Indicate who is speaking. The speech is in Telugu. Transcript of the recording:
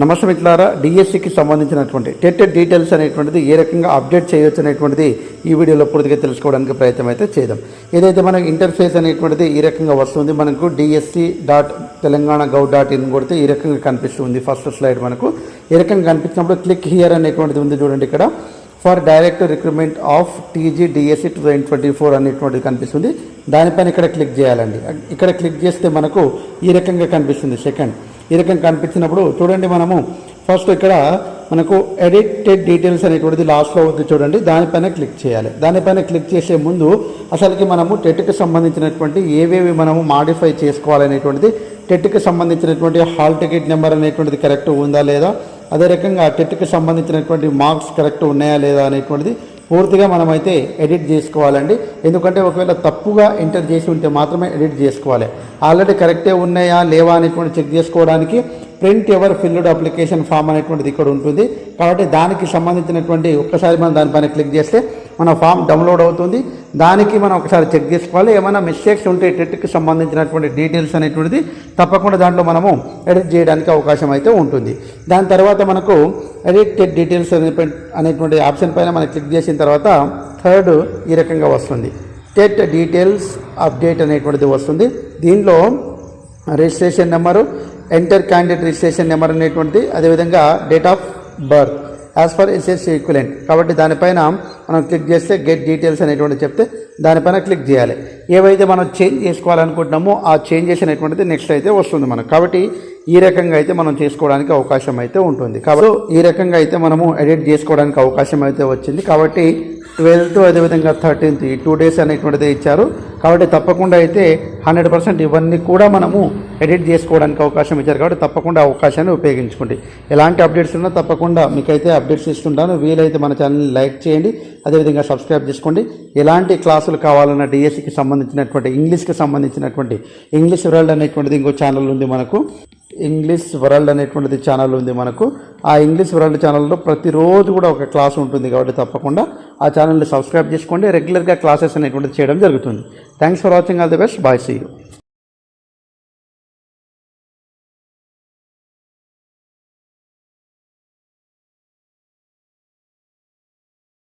Speaker 1: నమస్తే మిత్రులారా డిఎస్సికి సంబంధించినటువంటి టెట్ డీటెయిల్స్ అనేటువంటిది ఏ రకంగా అప్డేట్ చేయొచ్చు అనేటువంటిది ఈ వీడియోలో పూర్తిగా తెలుసుకోవడానికి ప్రయత్నం అయితే చేద్దాం. ఏదైతే మనకు ఇంటర్ఫేస్ అనేటువంటిది ఈ రకంగా వస్తుంది మనకు DSC dot Telangana gov dot in కొడితే ఈ రకంగా కనిపిస్తుంది. ఫస్ట్ స్లైడ్ మనకు ఈ రకంగా కనిపించినప్పుడు క్లిక్ హియర్ అనేటువంటిది ఉంది చూడండి ఇక్కడ. For direct recruitment of TG DSC two thousand twenty four అనేటువంటిది కనిపిస్తుంది. దానిపైన ఇక్కడ క్లిక్ చేయాలండి. ఇక్కడ క్లిక్ చేస్తే మనకు ఈ రకంగా కనిపిస్తుంది సెకండ్. ఈ రకంగా కనిపించినప్పుడు చూడండి మనము. ఫస్ట్ ఇక్కడ మనకు ఎడిటెడ్ డీటెయిల్స్ అనేటువంటిది లాస్ట్లో ఉంది చూడండి. దానిపైన క్లిక్ చేయాలి. దానిపైన క్లిక్ చేసే ముందు అసలుకి మనము టెట్కి సంబంధించినటువంటి ఏవేవి మనము మాడిఫై చేసుకోవాలనేటువంటిది టెట్కి సంబంధించినటువంటి హాల్ టికెట్ నెంబర్ అనేటువంటిది కరెక్ట్ ఉందా లేదా అదే రకంగా టెట్కి సంబంధించినటువంటి మార్క్స్ కరెక్ట్ ఉన్నాయా లేదా అనేటువంటిది పూర్తిగా మనమైతే ఎడిట్ చేసుకోవాలండి. ఎందుకంటే ఒకవేళ తప్పుగా ఎంటర్ చేసి ఉంటే మాత్రమే ఎడిట్ చేసుకోవాలి. ఆల్రెడీ కరెక్టే ఉన్నాయా లేవా అనేటువంటి చెక్ చేసుకోవడానికి print ever filled application form అనేటువంటిది ఇక్కడ ఉంటుంది. కాబట్టి దానికి సంబంధించినటువంటి ఒక్కసారి మనం దానిపైన క్లిక్ చేస్తే మన ఫామ్ డౌన్లోడ్ అవుతుంది. దానికి మనం ఒకసారి చెక్ చేసుకోవాలి. ఏమైనా మిస్టేక్స్ ఉంటే టెట్కి సంబంధించినటువంటి డీటెయిల్స్ అనేటువంటిది తప్పకుండా దాంట్లో మనము ఎడిట్ చేయడానికి అవకాశం అయితే ఉంటుంది. దాని తర్వాత మనకు ఎడిట్ టెట్ డీటెయిల్స్ అనే- అనేటువంటి ఆప్షన్ పైన మనం క్లిక్ చేసిన తర్వాత థర్డ్ ఈ రకంగా వస్తుంది. టెట్ డీటెయిల్స్ అప్డేట్ అనేటువంటిది వస్తుంది. దీనిలో registration number enter candidate registration number అనేటువంటిది అదేవిధంగా date of birth as per SSC equivalent కాబట్టి దానిపైన మనం క్లిక్ చేస్తే గెట్ డీటెయిల్స్ అనేటువంటి చెప్తే దానిపైన క్లిక్ చేయాలి. ఏవైతే మనం చేంజ్ చేసుకోవాలనుకుంటున్నామో ఆ చేంజెస్ అనేటువంటిది నెక్స్ట్ అయితే వస్తుంది మనకు. కాబట్టి ఈ రకంగా అయితే మనం చేసుకోవడానికి అవకాశం అయితే ఉంటుంది. కాబట్టి ఈ రకంగా అయితే మనము ఎడిట్ చేసుకోవడానికి అవకాశం అయితే వచ్చింది. కాబట్టి ట్వెల్త్ అదేవిధంగా థర్టీన్త్ ఈ టూ డేస్ అనేటువంటిది ఇచ్చారు. కాబట్టి తప్పకుండా అయితే హండ్రెడ్ పర్సెంట్ ఇవన్నీ కూడా మనము ఎడిట్ చేసుకోవడానికి అవకాశం ఇచ్చారు కాబట్టి తప్పకుండా అవకాశాన్ని ఉపయోగించుకోండి. ఎలాంటి అప్డేట్స్ ఉన్నా తప్పకుండా మీకైతే అప్డేట్స్ ఇస్తుంటాను. వీలైతే మన ఛానల్ని లైక్ చేయండి. అదేవిధంగా సబ్స్క్రైబ్ చేసుకోండి. ఎలాంటి క్లాసులు కావాలన్న డిఎస్సికి సంబంధించినటువంటి ఇంగ్లీష్కి సంబంధించినటువంటి ఇంగ్లీష్ వరల్డ్ అనేటువంటిది ఇంకో ఛానల్ ఉంది మనకు. ఇంగ్లీష్ వరల్డ్ అనేటువంటిది ఛానల్ ఉంది మనకు. ఆ ఇంగ్లీష్ వరల్డ్ ఛానల్లో ప్రతిరోజు కూడా ఒక క్లాస్ ఉంటుంది కాబట్టి తప్పకుండా ఆ ఛానల్ని సబ్స్క్రైబ్ చేసుకోండి. రెగ్యులర్గా క్లాసెస్ అనేటువంటిది చేయడం జరుగుతుంది. Thanks for watching all the best bye see you